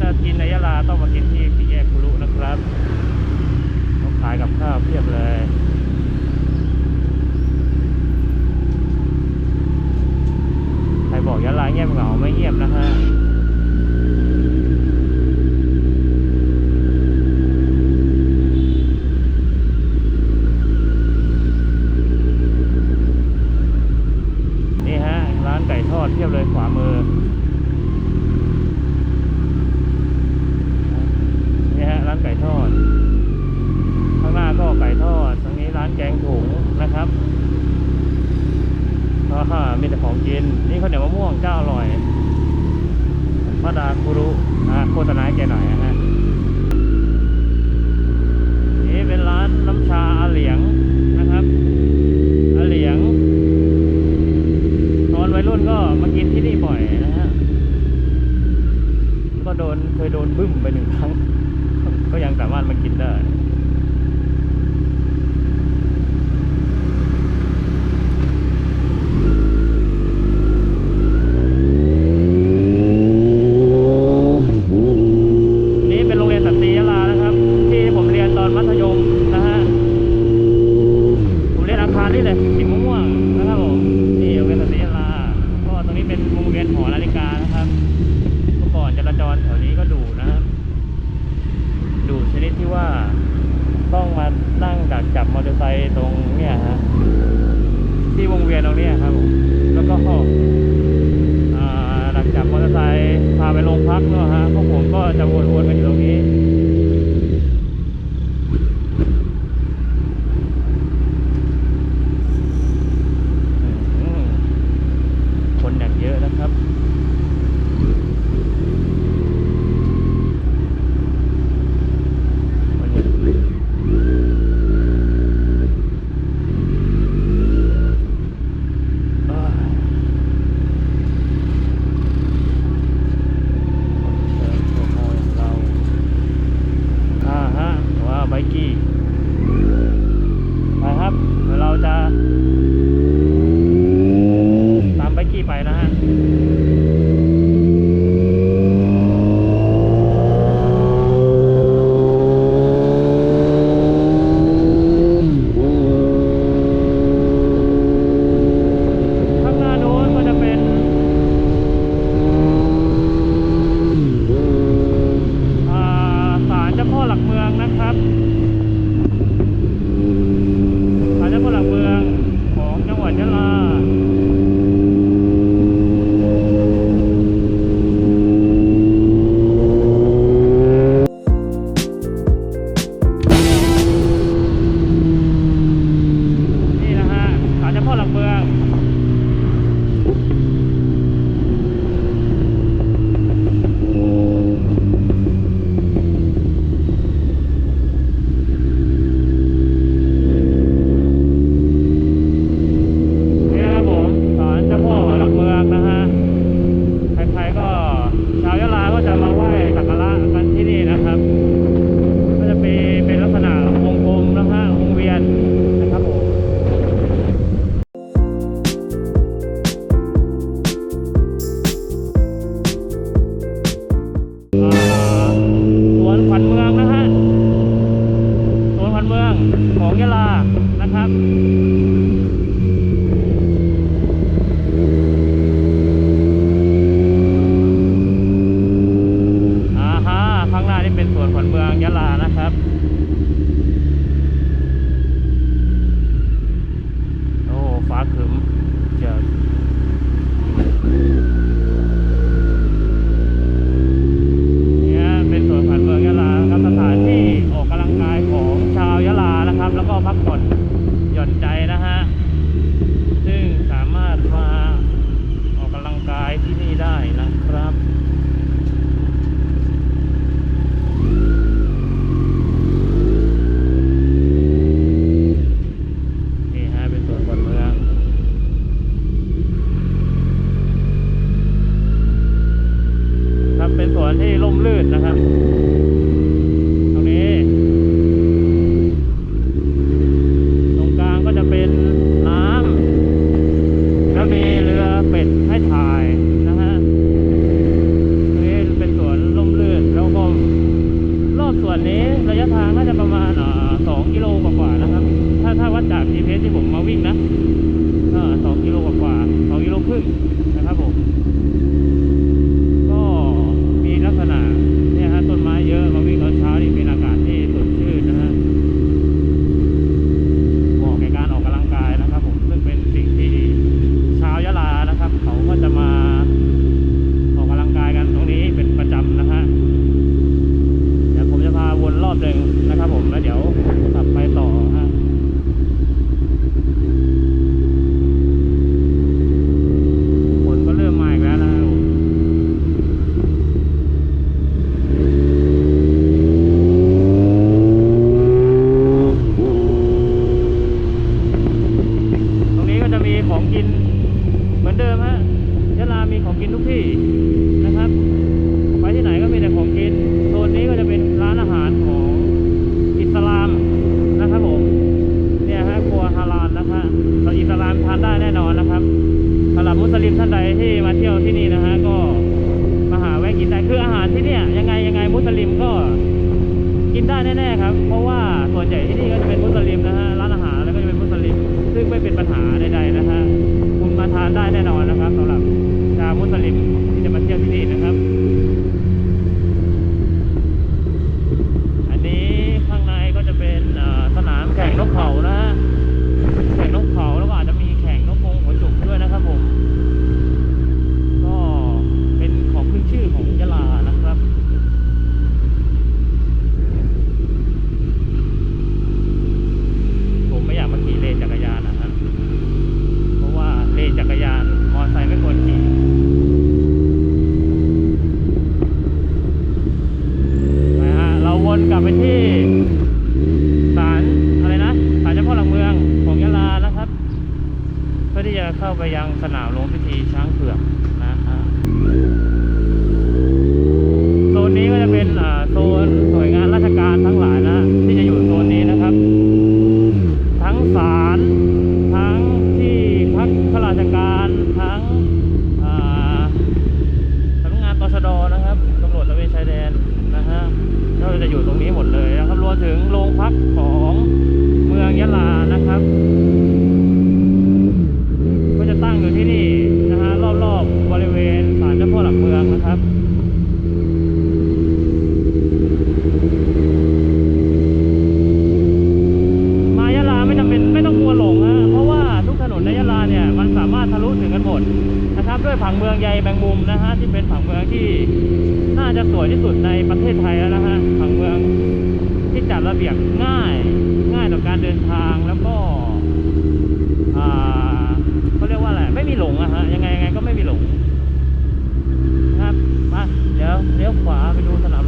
จะกินในยะลาต้องมากินที่สี่แยกคุรุนะครับเขาขายกับข้าวเพียบเลยใครบอกยะลาเงียบเหงาไม่เงียบนะฮะนี่ฮะร้านไก่ทอดเทียบเลยขวามือานไก่ทอด ข้างหน้าก็ไก่ทอดทางนี้ร้านแกงถุงนะครับฮ่ามีแต่ของกิน นี่ข้าวเหนียวมะม่วงเจ้าอร่อยมาดาคุรุอะโฆษณาแกหน่อยนะฮะนี่เป็นร้านน้ำชาอาเหลียงนะครับอาเหลียง ตอนวัยรุ่นก็มากินที่นี่บ่อยนะฮะก็โดนเคยโดนบึ้มไปหนึ่งครั้ง ก็ยังสามารถมากินได้ จะวนๆกันอยู่ตรงนี้ Mikey. Thank you. นได้แน่ๆครับ เพราะว่าส่วนใหญ่ที่นี่ก็จะเป็นมุสลิมนะฮะร้านอาหารแล้วก็จะเป็นมุสลิม ซึ่งไม่เป็นปัญหาใดๆนะฮะคุณมาทานได้แน่นอนนะครับสำหรับชาวมุสลิมที่จะมาเที่ยวที่นี่นะครับ เบียบง่ายง่ายต่อการเดินทางแล้วก็เขาเรียกว่าอะไรไม่มีหลงอะฮะยังไงยังไงก็ไม่มีหลงนะครับมาเดี๋ยวเลี้ยวขวาไปดูสนาม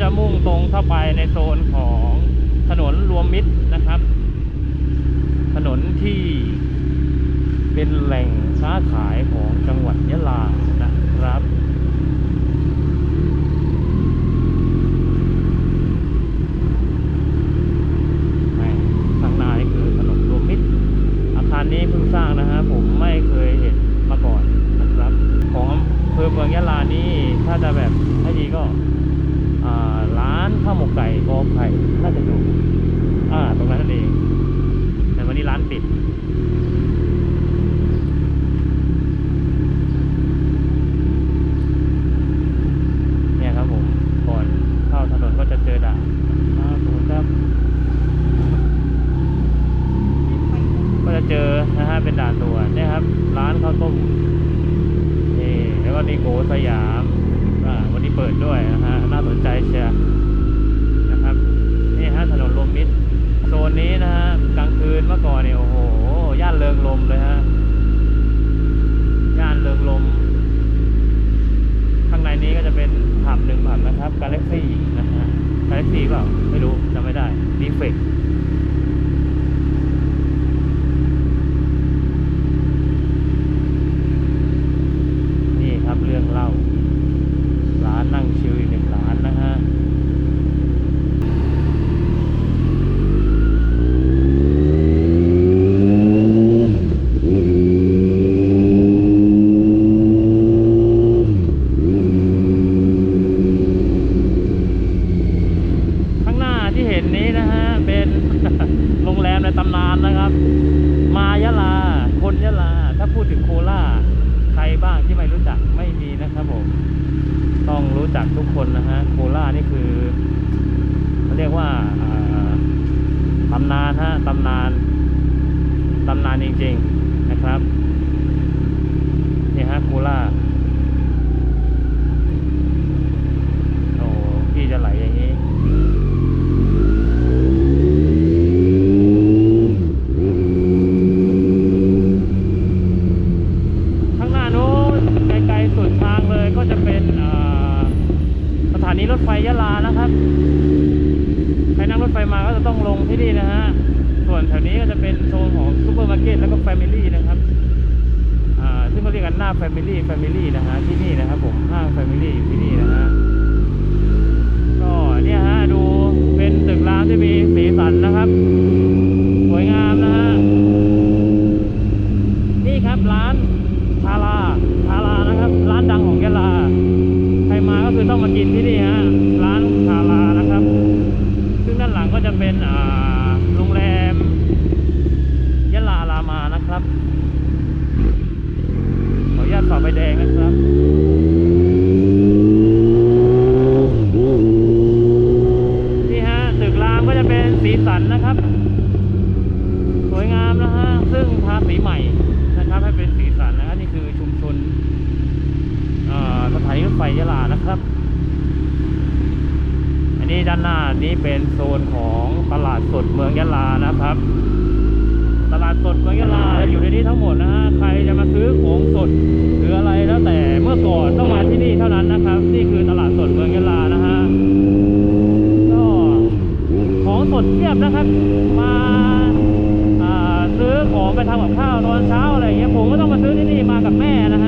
จะมุ่งตรงเข้าไปในโซนของถนนรวมมิตรนะครับ ถนนที่เป็นแหล่งค้าขายของจังหวัดยะลานะครับนนี้เพิ่งสร้างนะฮะผมไม่เคยเห็นมาก่อนนะครับ ของเพื่อเมืองยะลานี่ถ้าจะแบบให้ดีก็ ร้านข้าวหมกไก่กอไผ่น่าจะอยู่อ่าตรงนั้นเอง ไฟยะลานะครับ อันนี้ด้านหน้านี้เป็นโซนของตลาดสดเมืองยะลานะครับ ตลาดสดเมืองยะลาอยู่ในนี้ทั้งหมดนะฮะใครจะมาซื้อของสดหรืออะไรแล้วแต่เมื่อก่อนต้องมาที่นี่เท่านั้นนะครับ นี่คือตลาดสดเมืองยะลานะฮะก็ของสดเทียบนะครับ มาซื้อของไปทำกับข้าวตอนเช้าอะไรเงี้ยผมก็ต้องมาซื้อที่นี่มากับแม่นะฮะ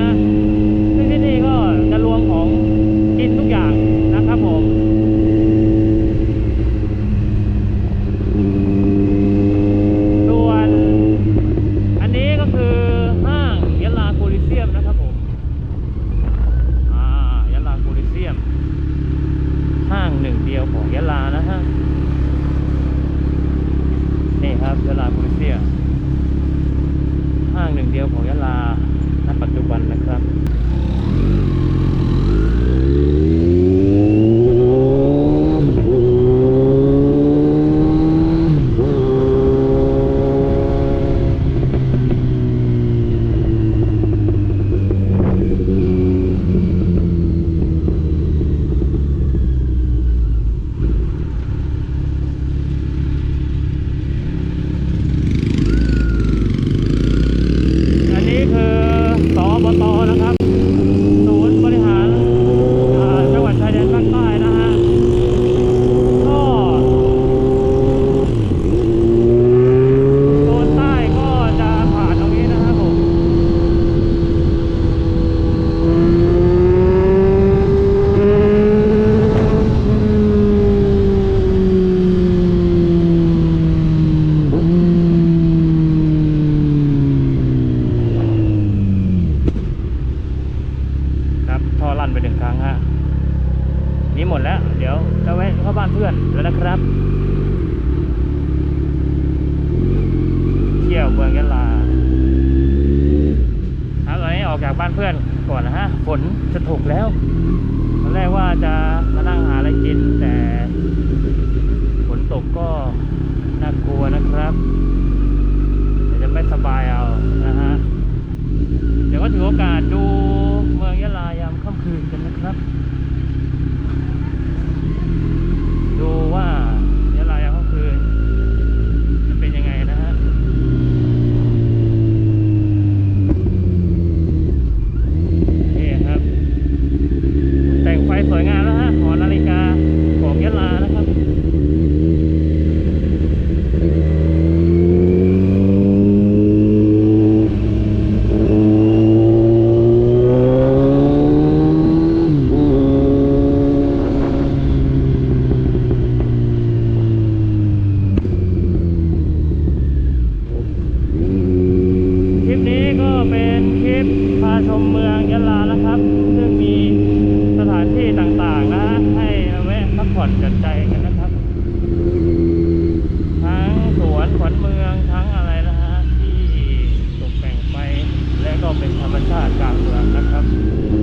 ชาติกลางเมืองนะครับ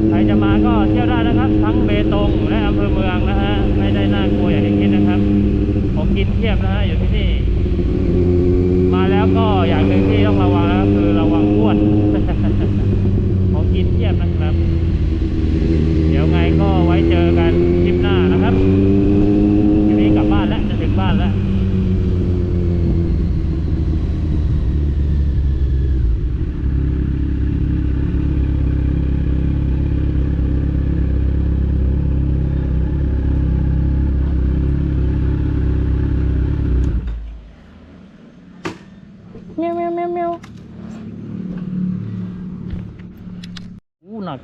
ใครจะมาก็เที่ยวได้นะครับ ทั้งเบตงและอำเภอเมืองนะฮะ ไม่ได้น่ากลัวอย่างที่คิดนะครับ ผมกินเทียบนะฮะอยู่ที่นี่ มาแล้วก็อย่างหนึ่งที่ต้องระวังนะ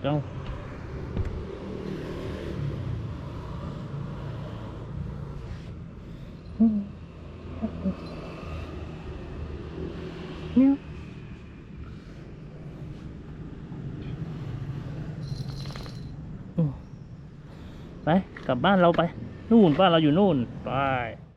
เอ้าไป กลับบ้านเราไป นู่นบ้านเราอยู่นู่น ไป